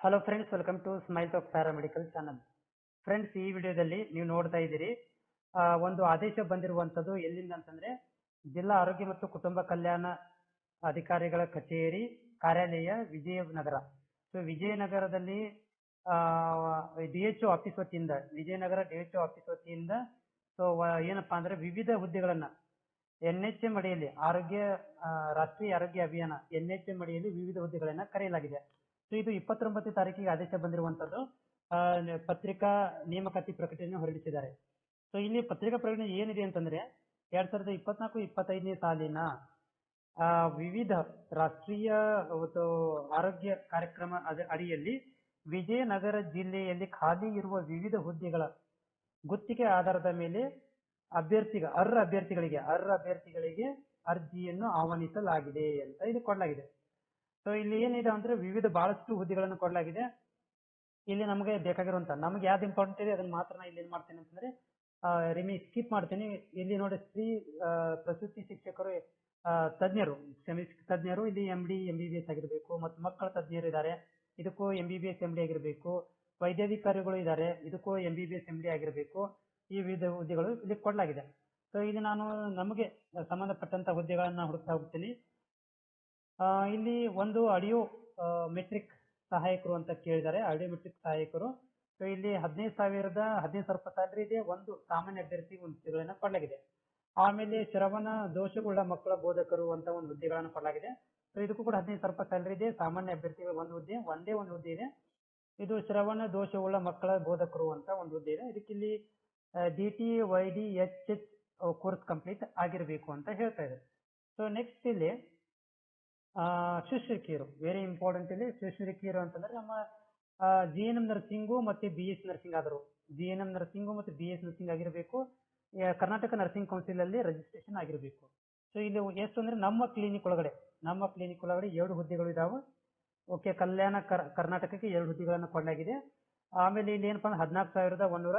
Hello friends welcome to smile talk paramedical channel friends ಈ ವಿಡಿಯೋದಲ್ಲಿ ನೀವು ನೋಡ್ತಾ ಇದ್ದೀರಿ ಒಂದು ಆದೇಶ ಬಂದಿರುವಂತದ್ದು ಎಲ್ಲಿಂದ ಅಂತಂದ್ರೆ, ಜಿಲ್ಲಾ ಆರೋಗ್ಯ ಮತ್ತು ಕುಟುಂಬ ಕಲ್ಯಾಣ ಅಧಿಕಾರಿಗಳ ಕಚೇರಿ, ಕಾರ್ಯಾಲಯ ವಿಜಯನಗರ. ಸೊ ವಿಜಯನಗರದಲ್ಲಿ ಡಿ ಎಚ್ ಆಫೀಸ್ ವತಿಯಿಂದ, ವಿಜಯನಗರ ಡಿ ಎಚ್ ಆಫೀಸ್ ವತಿಯಿಂದ ಸೊ ಏನಪ್ಪಾ ಅಂದ್ರೆ ವಿವಿಧ ಹುದ್ದೆಗಳನ್ನ ಎನ್ ಎಚ್ ಎಂ ಅಡಿಯಲ್ಲಿ, ಆರೋಗ್ಯ ರಾಷ್ಟ್ರೀಯ ಆರೋಗ್ಯ ಅಭಿಯಾನ ಎನ್ ಎಚ್ ಎಂ ಅಡಿಯಲ್ಲಿ ವಿವಿಧ ಹುದ್ದೆಗಳನ್ನ ಕರೆಯಲಾಗಿದೆ. ಸೊ ಇದು ಇಪ್ಪತ್ತೊಂಬತ್ತು ತಾರೀಕಿಗೆ ಆದೇಶ ಬಂದಿರುವಂತದ್ದು ಪತ್ರಿಕಾ ನೇಮಕಾತಿ ಪ್ರಕಟಣೆ ಹೊರಡಿಸಿದ್ದಾರೆ. ಸೊ ಇಲ್ಲಿ ಪತ್ರಿಕಾ ಪ್ರಕಟಣೆ ಏನಿದೆ ಅಂತಂದ್ರೆ, ಎರಡ್ ಸಾವಿರದ ಇಪ್ಪತ್ನಾಲ್ಕು ಇಪ್ಪತ್ತೈದನೇ ಸಾಲಿನ ವಿವಿಧ ರಾಷ್ಟ್ರೀಯ ಒಂದು ಆರೋಗ್ಯ ಕಾರ್ಯಕ್ರಮ ಅಡಿಯಲ್ಲಿ ವಿಜಯನಗರ ಜಿಲ್ಲೆಯಲ್ಲಿ ಖಾಲಿ ಇರುವ ವಿವಿಧ ಹುದ್ದೆಗಳ ಗುತ್ತಿಗೆ ಆಧಾರದ ಮೇಲೆ ಅಭ್ಯರ್ಥಿಗ, ಅರ್ಹ ಅಭ್ಯರ್ಥಿಗಳಿಗೆ ಅರ್ಹ ಅಭ್ಯರ್ಥಿಗಳಿಗೆ ಅರ್ಜಿಯನ್ನು ಆಹ್ವಾನಿಸಲಾಗಿದೆ ಅಂತ ಇದು ಕೊಡಲಾಗಿದೆ ಸೊ ಇಲ್ಲಿ ಏನಿದೆ ಅಂದ್ರೆ ವಿವಿಧ ಬಹಳಷ್ಟು ಹುದ್ದೆಗಳನ್ನು ಕೊಡಲಾಗಿದೆ. ಇಲ್ಲಿ ನಮಗೆ ಬೇಕಾಗಿರುವಂತ, ನಮಗೆ ಯಾವ್ದು ಇಂಪಾರ್ಟೆಂಟ್ ಇದೆ ಅದನ್ನ ಮಾತ್ರ ಇಲ್ಲಿ ಏನ್ ಮಾಡ್ತೇನೆ ಅಂತಂದ್ರೆ ರಿಮಿ ಸ್ಕಿಪ್ ಮಾಡ್ತೀನಿ. ಇಲ್ಲಿ ನೋಡಿ ಸ್ತ್ರೀ ಪ್ರಸೂತಿ ಶಿಕ್ಷಕರು ತಜ್ಞರು ಕ್ಷಮಿ ತಜ್ಞರು, ಇಲ್ಲಿ M D M B B S ಆಗಿರಬೇಕು, ಮತ್ತು ಮಕ್ಕಳ ತಜ್ಞರು ಇದ್ದಾರೆ ಇದಕ್ಕೂ M B B S M D ಆಗಿರಬೇಕು. ವೈದ್ಯಾಧಿಕಾರಿಗಳು ಇದ್ದಾರೆ ಇದಕ್ಕೂ M B B S M D ಆಗಿರಬೇಕು. ಈ ವಿವಿಧ ಹುದ್ದೆಗಳು ಇಲ್ಲಿ ಕೊಡಲಾಗಿದೆ. ಸೊ ಇಲ್ಲಿ ನಾನು ನಮಗೆ ಸಂಬಂಧಪಟ್ಟಂತ ಹುದ್ದೆಗಳನ್ನ ಹುಡುಕ್ತಾ ಹೋಗ್ತೀನಿ. ಇಲ್ಲಿ ಒಂದು ಆಡಿಯೋ ಮೆಟ್ರಿಕ್ ಸಹಾಯಕರು ಅಂತ ಕೇಳಿದ್ದಾರೆ. ಆಡಿಯೋ ಮೆಟ್ರಿಕ್ ಸಹಾಯಕರು. ಸೊ ಇಲ್ಲಿ ಹದಿನೈದು ಸಾವಿರದ ಹದಿನೈದು ಸಾವಿರ ರೂಪಾಯಿ ಸ್ಯಾಲರಿ ಇದೆ ಒಂದು ಸಾಮಾನ್ಯ ಅಭ್ಯರ್ಥಿ ಒಂದು ಹುದ್ದೆಗಳನ್ನು ಕೊಡಲಾಗಿದೆ. ಆಮೇಲೆ ಶ್ರವಣ ದೋಷವುಳ್ಳ ಮಕ್ಕಳ ಬೋಧಕರು ಅಂತ ಒಂದು ಹುದ್ದೆಗಳನ್ನು ಕೊಡಲಾಗಿದೆ. ಸೊ ಇದಕ್ಕೂ ಕೂಡ ಹದಿನೈದು ಸಾವಿರ ರೂಪಾಯಿ ಸ್ಯಾಲರಿ ಇದೆ ಸಾಮಾನ್ಯ ಅಭ್ಯರ್ಥಿಗಳ ಒಂದು ಹುದ್ದೆ, ಒಂದೇ ಒಂದು ಹುದ್ದೆ ಇದೆ. ಇದು ಶ್ರವಣ ದೋಷವುಳ್ಳ ಮಕ್ಕಳ ಬೋಧಕರು ಅಂತ ಒಂದು ಹುದ್ದೆ ಇದೆ. ಇದಕ್ಕೆ ಇಲ್ಲಿ D T Y D H H course complete ಆಗಿರಬೇಕು ಅಂತ ಹೇಳ್ತಾ ಇದೆ ಸೊ ನೆಕ್ಸ್ಟ್ ಇಲ್ಲಿ ಕೀರು ವೆರಿ ಇಂಪಾರ್ಟೆಂಟ್ ಇಲ್ಲಿ ಶುಶ್ರೂಷಕಿಯರು ಅಂತಂದ್ರೆ ನಮ್ಮ ಜಿ ಎನ್ ಎಂ ನರ್ಸಿಂಗು ಮತ್ತೆ ಬಿ ಎಸ್ ನರ್ಸಿಂಗ್ ಆದರು. ಜಿ ಎನ್ ಎಂ ನರ್ಸಿಂಗು ಮತ್ತೆ ಬಿ ಎಸ್ ನರ್ಸಿಂಗ್ ಆಗಿರಬೇಕು. ಕರ್ನಾಟಕ ನರ್ಸಿಂಗ್ ಕೌನ್ಸಿಲ್ ಅಲ್ಲಿ ರಿಜಿಸ್ಟ್ರೇಷನ್ ಆಗಿರಬೇಕು. ಸೊ ಇಲ್ಲಿ ಎಷ್ಟು ಅಂದ್ರೆ ನಮ್ಮ ಕ್ಲಿನಿಕ್ ಒಳಗಡೆ, ನಮ್ಮ ಕ್ಲಿನಿಕ್ ಒಳಗಡೆ ಎರಡು ಹುದ್ದೆಗಳು ಇದಾವೆ. ಓಕೆ ಕಲ್ಯಾಣ ಕರ್- ಕರ್ನಾಟಕಕ್ಕೆ ಎರಡು ಹುದ್ದೆಗಳನ್ನು ಕೊಂಡಾಗಿದೆ. ಆಮೇಲೆ ಇಲ್ಲಿ ಏನಪ್ಪಾ ಅಂದ್ರೆ ಹದಿನಾಲ್ಕು ಸಾವಿರದ ಒಂದೂರ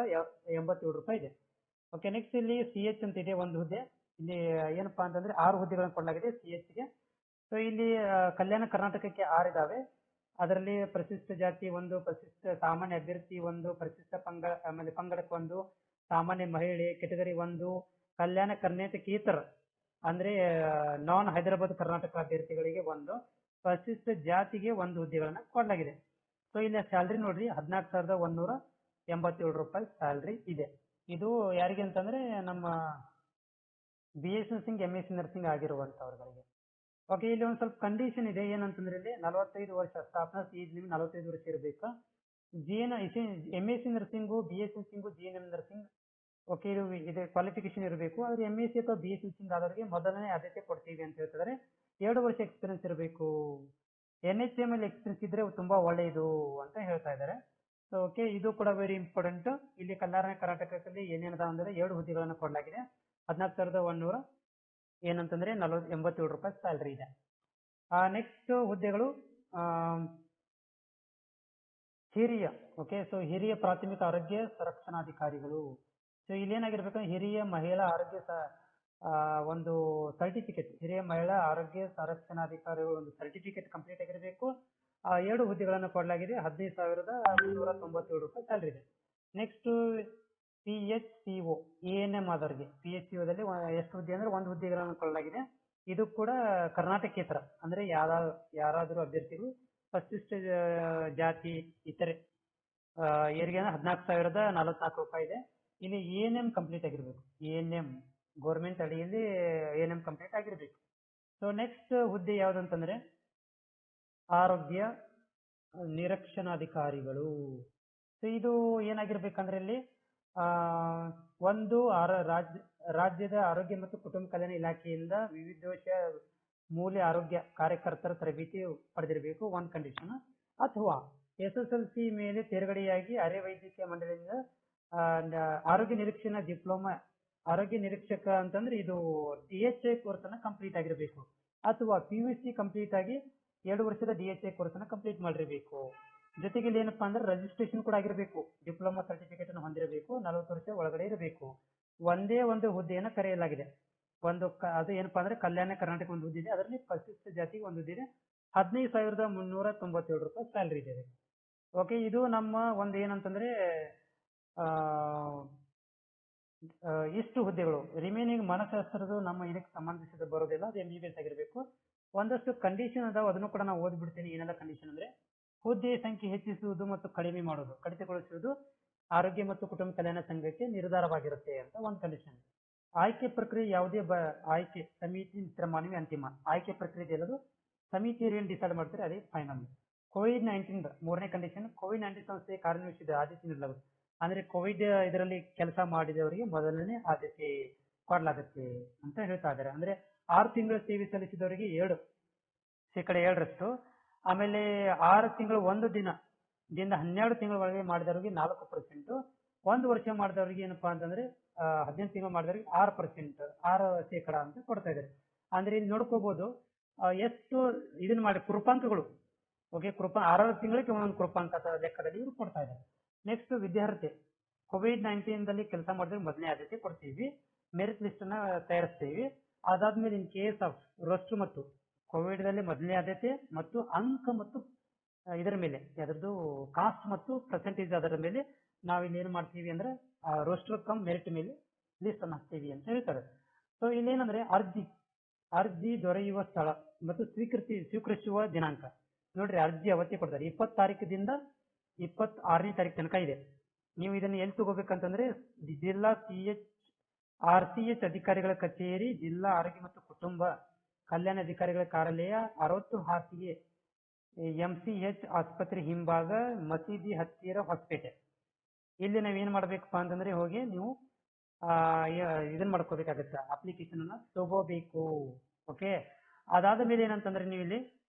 ಎಂಬತ್ತೇಳು ರೂಪಾಯಿ ಇದೆ. ಓಕೆ ನೆಕ್ಸ್ಟ್ ಇಲ್ಲಿ ಸಿ ಎಚ್ ಅಂತ ಇದೆ ಒಂದು ಹುದ್ದೆ. ಇಲ್ಲಿ ಏನಪ್ಪಾ ಅಂತಂದ್ರೆ ಆರು ಹುದ್ದೆಗಳನ್ನು ಕೊಡಲಾಗಿದೆ ಸಿ ಎಚ್ಗೆ. ಸೊ ಇಲ್ಲಿ ಕಲ್ಯಾಣ ಕರ್ನಾಟಕಕ್ಕೆ ಆರಿದಾವೆ. ಅದರಲ್ಲಿ ಪ್ರಶಿಷ್ಟ ಜಾತಿ ಒಂದು ಪ್ರಶಿಷ್ಟ ಸಾಮಾನ್ಯ ಅಭ್ಯರ್ಥಿ ಒಂದು ಪ್ರಶಿಷ್ಟ ಪಂಗಡ ಆಮೇಲೆ ಪಂಗಡಕ್ಕೆ ಒಂದು, ಸಾಮಾನ್ಯ ಮಹಿಳೆ, ಕೆಟಗರಿ ಒಂದು, ಕಲ್ಯಾಣ ಕರ್ನಾಟಕೇತರ, ಅಂದ್ರೆ ನಾನ್ ಹೈದರಾಬಾದ್ ಕರ್ನಾಟಕ ಅಭ್ಯರ್ಥಿಗಳಿಗೆ ಒಂದು ಪ್ರಶಿಷ್ಟ ಜಾತಿಗೆ ಒಂದು ಹುದ್ದೆಗಳನ್ನ ಕೊಡಲಾಗಿದೆ. ಸೊ ಇಲ್ಲಿ ಸ್ಯಾಲ್ರಿ ನೋಡ್ರಿ, ಹದಿನಾಲ್ಕು ಸಾವಿರದ ಒಂದೂರ ಎಂಬತ್ತೇಳು ರೂಪಾಯಿ ಸ್ಯಾಲ್ರಿ ಇದೆ. ಇದು ಯಾರಿಗೆ ಅಂತಂದ್ರೆ, ನಮ್ಮ B S nursing M S nursing ಆಗಿರುವಂತವ್ರಿಗೆ okay ಇಲ್ಲಿ ಒಂದು ಸ್ವಲ್ಪ ಕಂಡೀಷನ್ ಇದೆ. ಏನಂತಂದ್ರೆ ಇಲ್ಲಿ ನಲವತ್ತೈದು ವರ್ಷ ಸ್ಥಾಪನಾ ಏಜ್ ನಿಮ್ಗೆ ನಲವತ್ತೈದು ವರ್ಷ ಇರಬೇಕು. G N M S C nursing B S nursing G N M nursing okay ಇದು ಇದೆ ಕ್ವಾಲಿಫಿಕೇಶನ್ ಇರಬೇಕು. ಆದ್ರೆ ಎಂ ಎಸ್ ಸಿ ಅಥವಾ ಬಿ ಎಸ್ ನರ್ಸಿಂಗ್ ಆದವರಿಗೆ ಮೊದಲನೇ ಆದ್ಯತೆ ಕೊಡ್ತೀವಿ ಅಂತ ಹೇಳ್ತಿದ್ದಾರೆ ಎರಡು ವರ್ಷ ಎಕ್ಸ್ಪೀರಿಯನ್ಸ್ ಇರಬೇಕು. ಎನ್ ಎಚ್ ಎಂ ಅಲ್ಲಿ ಎಕ್ಸ್ಪೀರಿಯನ್ಸ್ ಇದ್ರೆ ತುಂಬಾ ಒಳ್ಳೆಯದು ಅಂತ ಹೇಳ್ತಾ ಇದ್ದಾರೆ ಸೊ ಓಕೆ ಇದು ಕೂಡ ವೆರಿ ಇಂಪಾರ್ಟೆಂಟ್ ಇಲ್ಲಿ ಕಲ್ಯಾಣ ಕರ್ನಾಟಕದಲ್ಲಿ ಏನೇನದ ಅಂದರೆ ಎರಡು ಹುದ್ದೆಗಳನ್ನು ಕೊಡಲಾಗಿದೆ. ಹದಿನಾಲ್ಕು ಸಾವಿರದ ಒಂದೂರ ಏನಂತಂದ್ರೆ ನಲವತ್ ಎಂಬತ್ತೇಳು ರೂಪಾಯಿ ಸ್ಯಾಲ್ರಿ ಇದೆ. ನೆಕ್ಸ್ಟ್ ಹುದ್ದೆಗಳು ಆ, ಹಿರಿಯ ಓಕೆ ಸೊ ಹಿರಿಯ ಪ್ರಾಥಮಿಕ ಆರೋಗ್ಯ ಸಂರಕ್ಷಣಾಧಿಕಾರಿಗಳು. ಸೊ ಇಲ್ಲಿ ಏನಾಗಿರ್ಬೇಕು ಹಿರಿಯ ಮಹಿಳಾ ಆರೋಗ್ಯ ಒಂದು ಸರ್ಟಿಫಿಕೇಟ್ ಹಿರಿಯ ಮಹಿಳಾ ಆರೋಗ್ಯ ಸಂರಕ್ಷಣಾಧಿಕಾರಿಗಳು ಒಂದು ಸರ್ಟಿಫಿಕೇಟ್ ಕಂಪ್ಲೀಟ್ ಆಗಿರಬೇಕು. ಆ ಎರಡು ಹುದ್ದೆಗಳನ್ನು ಕೊಡಲಾಗಿದೆ. ಹದಿನೈದು ಸಾವಿರದ ಮುನ್ನೂರ ತೊಂಬತ್ತೇಳು ರೂಪಾಯಿ ಸ್ಯಾಲ್ರಿ ಇದೆ. Next P H C O A N M ಆದವರಿಗೆ. P H C ಒದಲ್ಲಿ ಎಷ್ಟು ಹುದ್ದೆ ಅಂದ್ರೆ ಒಂದು ಹುದ್ದೆಗಳನ್ನು ಕೊಡಲಾಗಿದೆ. ಇದು ಕೂಡ ಕರ್ನಾಟಕೇತರ ಅಂದ್ರೆ ಯಾರ, ಯಾರಾದರೂ ಅಭ್ಯರ್ಥಿಗಳು ಪರಿಶಿಷ್ಟ ಜಾತಿ ಇತರೆ ಅಂದ್ರೆ ಹದಿನಾಲ್ಕು ಸಾವಿರದ ನಲವತ್ನಾಲ್ಕು ರೂಪಾಯಿ ಇದೆ. ಇಲ್ಲಿ ಎ ಎನ್ ಎಂ ಕಂಪ್ಲೀಟ್ ಆಗಿರ್ಬೇಕು. ಎ ಎನ್ ಎಂ ಗೌರ್ಮೆಂಟ್ ಅಡಿಯಲ್ಲಿ ಎ ಎನ್ ಎಂ ಕಂಪ್ಲೀಟ್ ಆಗಿರ್ಬೇಕು. ಸೊ ನೆಕ್ಸ್ಟ್ ಹುದ್ದೆ ಯಾವ್ದಂತಂದ್ರೆ ಆರೋಗ್ಯ ನಿರಕ್ಷಣಾಧಿಕಾರಿಗಳು. ಸೊ ಇದು ಏನಾಗಿರ್ಬೇಕಂದ್ರೆ ಇಲ್ಲಿ ಒಂದು ಆರ, ರಾಜ್ಯ, ರಾಜ್ಯದ ಆರೋಗ್ಯ ಮತ್ತು ಕುಟುಂಬ ಕಲ್ಯಾಣ ಇಲಾಖೆಯಿಂದ ವಿವಿಧೋಶ ಮೂಲ ಆರೋಗ್ಯ ಕಾರ್ಯಕರ್ತರ ತರಬೇತಿ ಪಡೆದಿರಬೇಕು ಒಂದ್ ಕಂಡೀಷನ್ ಅಥವಾ ಎಸ್ ಎಸ್ ಎಲ್ ಸಿ ಮೇಲೆ ತೇರ್ಗಡೆಯಾಗಿ ಅರೆ ವೈದ್ಯಕೀಯ ಮಂಡಳಿಯಿಂದ ಆರೋಗ್ಯ ನಿರೀಕ್ಷಣಾ ಡಿಪ್ಲೊಮಾ, ಆರೋಗ್ಯ ನಿರೀಕ್ಷಕ ಅಂತಂದ್ರೆ ಇದು ಡಿ ಎಚ್ ಐ ಕೋರ್ಸ್ ಅನ್ನ ಕಂಪ್ಲೀಟ್ ಆಗಿರಬೇಕು. ಅಥವಾ ಪಿ ಯು ಸಿ ಕಂಪ್ಲೀಟ್ ಆಗಿ ಎರಡು ವರ್ಷದ ಡಿ ಎಚ್ ಐ ಕೋರ್ಸ್ ಅನ್ನ ಕಂಪ್ಲೀಟ್ ಮಾಡಿರಬೇಕು. ಜೊತೆಗೆ ಇಲ್ಲಿ ಏನಪ್ಪಾ ಅಂದ್ರೆ ರಿಜಿಸ್ಟ್ರೇಷನ್ ಕೂಡ ಆಗಿರಬೇಕು, ಡಿಪ್ಲೊಮಾ ಸರ್ಟಿಫಿಕೇಟ್ ಅನ್ನು ಹೊಂದಿರಬೇಕು ನಲವತ್ತು ವರ್ಷ ಒಳಗಡೆ ಇರಬೇಕು ಒಂದೇ ಒಂದು ಹುದ್ದೆಯನ್ನು ಕರೆಯಲಾಗಿದೆ. ಒಂದು ಅದು ಏನಪ್ಪಾ ಅಂದ್ರೆ ಕಲ್ಯಾಣ ಕರ್ನಾಟಕ ಒಂದು ಹುದ್ದೆ ಇದೆ. ಅದರಲ್ಲಿ ಪರಿಶಿಷ್ಟ ಜಾತಿಗೆ ಒಂದು ಹುದ್ದೆ ಇದೆ. ಹದಿನೈದು ಸಾವಿರದ ಮುನ್ನೂರ ತೊಂಬತ್ತೇಳು ರೂಪಾಯಿ ಸ್ಯಾಲ್ರಿ ಇದೆ ಓಕೆ ಇದು ನಮ್ಮ ಒಂದು ಏನಂತಂದ್ರೆ ಇಷ್ಟು ಹುದ್ದೆಗಳು. ರಿಮೈನಿಂಗ್ ಮನಶಾಸ್ತ್ರದ್ದು ನಮ್ಮ ಇದಕ್ಕೆ ಸಂಬಂಧಿಸಿದ ಬರೋದಿಲ್ಲ, ಅದು ಎಂ ಬಿ ಎಸ್ ಆಗಿರಬೇಕು. ಒಂದಷ್ಟು ಕಂಡೀಷನ್ ಅದಾವ, ಅದನ್ನು ಕೂಡ ನಾವು ಓದ್ಬಿಡ್ತೀನಿ. ಏನೆಲ್ಲ ಕಂಡೀಷನ್ ಅಂದ್ರೆ, ಹುದ್ದೆ ಸಂಖ್ಯೆ ಹೆಚ್ಚಿಸುವುದು ಮತ್ತು ಕಡಿಮೆ ಮಾಡುವುದು, ಕಡಿತಗೊಳಿಸುವುದು. ಆರೋಗ್ಯ ಮತ್ತು ಕುಟುಂಬ ಕಲ್ಯಾಣ ಸಂಘಕ್ಕೆ ನಿರ್ಧಾರವಾಗಿರುತ್ತೆ ಅಂತ ಒಂದು ಕಂಡೀಷನ್ ಆಯ್ಕೆ ಪ್ರಕ್ರಿಯೆ ಯಾವುದೇ ಆಯ್ಕೆ ಸಮಿತಿ ಮಿತ್ರ ಅಂತಿಮ. ಆಯ್ಕೆ ಪ್ರಕ್ರಿಯೆ ಎಲ್ಲದು ಸಮಿತಿಯರು ಏನು ಡಿಸೈಡ್ ಮಾಡ್ತಾರೆ ಅದೇ ಫೈನಲ್ ಕೋವಿಡ್ ನೈನ್ಟೀನ್ ಮೂರನೇ ಕಂಡೀಷನ್ ಕೋವಿಡ್ ನೈನ್ಟೀನ್ ಸಂಸ್ಥೆ ಕಾರ್ಯನಿರ್ವಹಿಸಿದ ಆದ್ಯತೆ ನೀಡಲಾಗುತ್ತೆ ಅಂದ್ರೆ ಕೋವಿಡ್ ಇದರಲ್ಲಿ ಕೆಲಸ ಮಾಡಿದವರಿಗೆ ಮೊದಲನೇ ಆದ್ಯತೆ ಕೊಡಲಾಗುತ್ತೆ ಅಂತ ಹೇಳ್ತಾ ಇದ್ದಾರೆ. ಅಂದ್ರೆ ಆರು ತಿಂಗಳ ಸೇವೆ ಸಲ್ಲಿಸಿದವರಿಗೆ ಏಳು, ಶೇಕಡ ಏಳರಷ್ಟು. ಆಮೇಲೆ ಆರು ತಿಂಗಳು ಒಂದು ದಿನ ದಿಂದ ಹನ್ನೆರಡು ತಿಂಗಳ ಒಳಗೆ ಮಾಡಿದವರಿಗೆ ನಾಲ್ಕು ಪರ್ಸೆಂಟ್ ಒಂದು ವರ್ಷ ಮಾಡಿದವರಿಗೆ ಏನಪ್ಪಾ ಅಂತಂದ್ರೆ ಹದಿನೆಂಟು ತಿಂಗಳು ಮಾಡಿದವರಿಗೆ ಆರು ಪರ್ಸೆಂಟ್ ಆರು ಶೇಕಡ ಅಂತ ಕೊಡ್ತಾ ಇದ್ದಾರೆ. ಅಂದ್ರೆ ಇಲ್ಲಿ ನೋಡ್ಕೋಬಹುದು ಎಷ್ಟು ಇದನ್ನ ಮಾಡಿ, ಕೃಪಾಂಕಗಳು. ಓಕೆ ಕೃಪಾ, ಆರಾರು ತಿಂಗಳಿಗೆ ಒಂದೊಂದು ಕೃಪಾಂಕ ಲೆಕ್ಕದಲ್ಲಿ ಇವರು ಕೊಡ್ತಾ ಇದ್ದಾರೆ. ನೆಕ್ಸ್ಟ್ ವಿದ್ಯಾರ್ಥಿ ಕೋವಿಡ್ ನೈನ್ಟೀನ್ ದಲ್ಲಿ ಕೆಲಸ ಮಾಡಿದ್ರೆ ಮೊದಲನೇ ಆದ್ಯತೆ ಕೊಡ್ತೀವಿ. ಮೆರಿಟ್ ಲಿಸ್ಟ್ ಅನ್ನ ತಯಾರಿಸ್ತೀವಿ. ಅದಾದ್ಮೇಲೆ ಇನ್ ಕೇಸ್ ಆಫ್ ರೋಸ್ಟರ್ ಮತ್ತು ಕೋವಿಡ್ ದಲ್ಲಿ ಮೊದಲನೇ ಆದ್ಯತೆ ಮತ್ತು ಅಂಕ ಮತ್ತು ಇದರ ಮೇಲೆ, ಅದರದ್ದು ಕಾಸ್ಟ್ ಮತ್ತು ಪರ್ಸೆಂಟೇಜ್ ಅದರ ಮೇಲೆ ನಾವು ಇಲ್ಲಿ ಏನ್ ಮಾಡ್ತೀವಿ ಅಂದ್ರೆ ರೋಸ್ಟರ್ ಕಮ್ ಮೆರಿಟ್ ಮೇಲೆ ಲಿಸ್ಟ್ ಅನ್ನು ಹಾಕ್ತೀವಿ ಅಂತ ಹೇಳ್ತಾರೆ. ಸೊ ಇಲ್ಲೇನಂದ್ರೆ ಅರ್ಜಿ ಅರ್ಜಿ ದೊರೆಯುವ ಸ್ಥಳ ಮತ್ತು ಸ್ವೀಕೃತಿ, ಸ್ವೀಕರಿಸುವ ದಿನಾಂಕ. ನೋಡ್ರಿ, ಅರ್ಜಿ ಅವತ್ತೇ ಕೊಡ್ತಾರೆ. ಇಪ್ಪತ್ತು ತಾರೀಕದಿಂದ ಇಪ್ಪತ್ ಆರನೇ ತಾರೀಕು ತನಕ ಇದೆ. ನೀವು ಇದನ್ನ ಎಲ್ಲಿ ತಗೋಬೇಕಂತಂದ್ರೆ, ಜಿಲ್ಲಾ C H R C H ಅಧಿಕಾರಿಗಳ ಕಚೇರಿ, ಜಿಲ್ಲಾ ಆರೋಗ್ಯ ಮತ್ತು ಕುಟುಂಬ ಕಲ್ಯಾಣ ಅಧಿಕಾರಿಗಳ ಕಾರ್ಯಾಲಯ, ಅರವತ್ತು ಹಾಸಿಗೆ ಎಂ ಸಿ ಎಚ್ ಆಸ್ಪತ್ರೆ ಹಿಂಭಾಗ ಮಸೀದಿ ಹತ್ತಿರ ಹೊಸಪೇಟೆ. ಇಲ್ಲಿ ನಾವು ಏನ್ ಮಾಡ್ಬೇಕಪ್ಪ ಅಂತಂದ್ರೆ ಹೋಗಿ ನೀವು, ಆ, ಯ- ಇದನ್ ಮಾಡ್ಕೋಬೇಕಾಗತ್ತೆ ಅಪ್ಲಿಕೇಶನ್ ಅನ್ನ ತಗೋಬೇಕು ಓಕೆ ಅದಾದ ಮೇಲೆ ಏನಂತಂದ್ರೆ ನೀವು ಇಲ್ಲಿ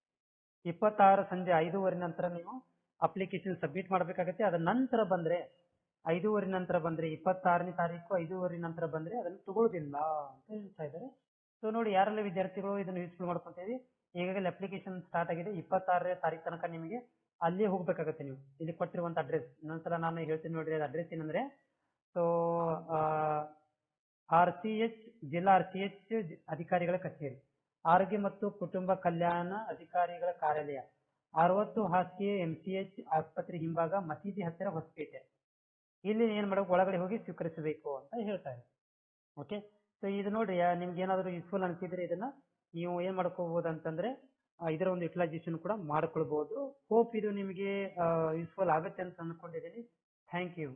ಇಪ್ಪತ್ತಾರು ಸಂಜೆ ಐದೂವರೆ ನಂತರ ನೀವು ಅಪ್ಲಿಕೇಶನ್ ಸಬ್ಮಿಟ್ ಮಾಡ್ಬೇಕಾಗತ್ತೆ. ಅದ ನಂತರ ಬಂದ್ರೆ, ಐದೂವರೆ ನಂತರ ಬಂದ್ರೆ, ಇಪ್ಪತ್ತಾರನೇ ತಾರೀಕು ಐದೂವರೆ ನಂತರ ಬಂದ್ರೆ ಅದನ್ನ ತಗೊಳ್ಳೋದಿಲ್ಲ ಅಂತ ಹೇಳ್ತಾ ಇದ್ದಾರೆ. ಸೊ ನೋಡಿ, ಯಾರೆಲ್ಲ ವಿದ್ಯಾರ್ಥಿಗಳು ಇದನ್ನ ಯೂಸ್ಫುಲ್ ಮಾಡ್ಕೊಂತೀವಿ ಈಗಾಗಲೇ ಅಪ್ಲಿಕೇಶನ್ ಸ್ಟಾರ್ಟ್ ಆಗಿದೆ. ಇಪ್ಪತ್ತಾರನೇ ತಾರೀಕು ತನಕ ನಿಮಗೆ ಅಲ್ಲಿ ಹೋಗ್ಬೇಕಾಗತ್ತೆ ನೀವು. ಇಲ್ಲಿ ಕೊಟ್ಟಿರುವಂತ ಅಡ್ರೆಸ್ ಇನ್ನೊಂದ್ಸಲ ನಾನು ಹೇಳ್ತೀನಿ ನೋಡ್ರಿ, ಅದು ಅಡ್ರೆಸ್ ಏನಂದ್ರೆ ಸೊ ಆರ್ ಸಿ ಎಚ್ ಜಿಲ್ಲಾ ಆರ್ ಸಿ ಎಚ್ ಅಧಿಕಾರಿಗಳ ಕಚೇರಿ. ಆರೋಗ್ಯ ಮತ್ತು ಕುಟುಂಬ ಕಲ್ಯಾಣ ಅಧಿಕಾರಿಗಳ ಕಾರ್ಯಾಲಯ. ಅರವತ್ತು ಹಾಸಿಗೆ ಎಂ ಸಿ ಎಚ್ ಆಸ್ಪತ್ರೆ ಹಿಂಭಾಗ ಮಸೀದಿ ಹತ್ತಿರ ಹೊಸಪೇಟೆ. ಇಲ್ಲಿ ಏನ್ ಮಾಡಬೇಕು? ಒಳಗಡೆ ಹೋಗಿ ಸ್ವೀಕರಿಸಬೇಕು ಅಂತ ಹೇಳ್ತಾರೆ ಓಕೆ ಸೊ ಇದು ನೋಡ್ರಿ ನಿಮ್ಗೆ ಏನಾದರೂ ಯೂಸ್ಫುಲ್ ಅನ್ಸಿದ್ರೆ ಇದನ್ನ ನೀವು ಏನ್ ಮಾಡ್ಕೋಬಹುದು ಅಂತಂದ್ರೆ ಇದರ ಒಂದು ಯುಟಿಲೈಸೇಷನ್ ಕೂಡ ಮಾಡ್ಕೊಳ್ಬಹುದು. ಹೋಪ್ ಇದು ನಿಮಗೆ ಯೂಸ್ಫುಲ್ ಆಗುತ್ತೆ ಅಂತ ಅನ್ಕೊಂಡಿದೀನಿ ಥ್ಯಾಂಕ್ ಯು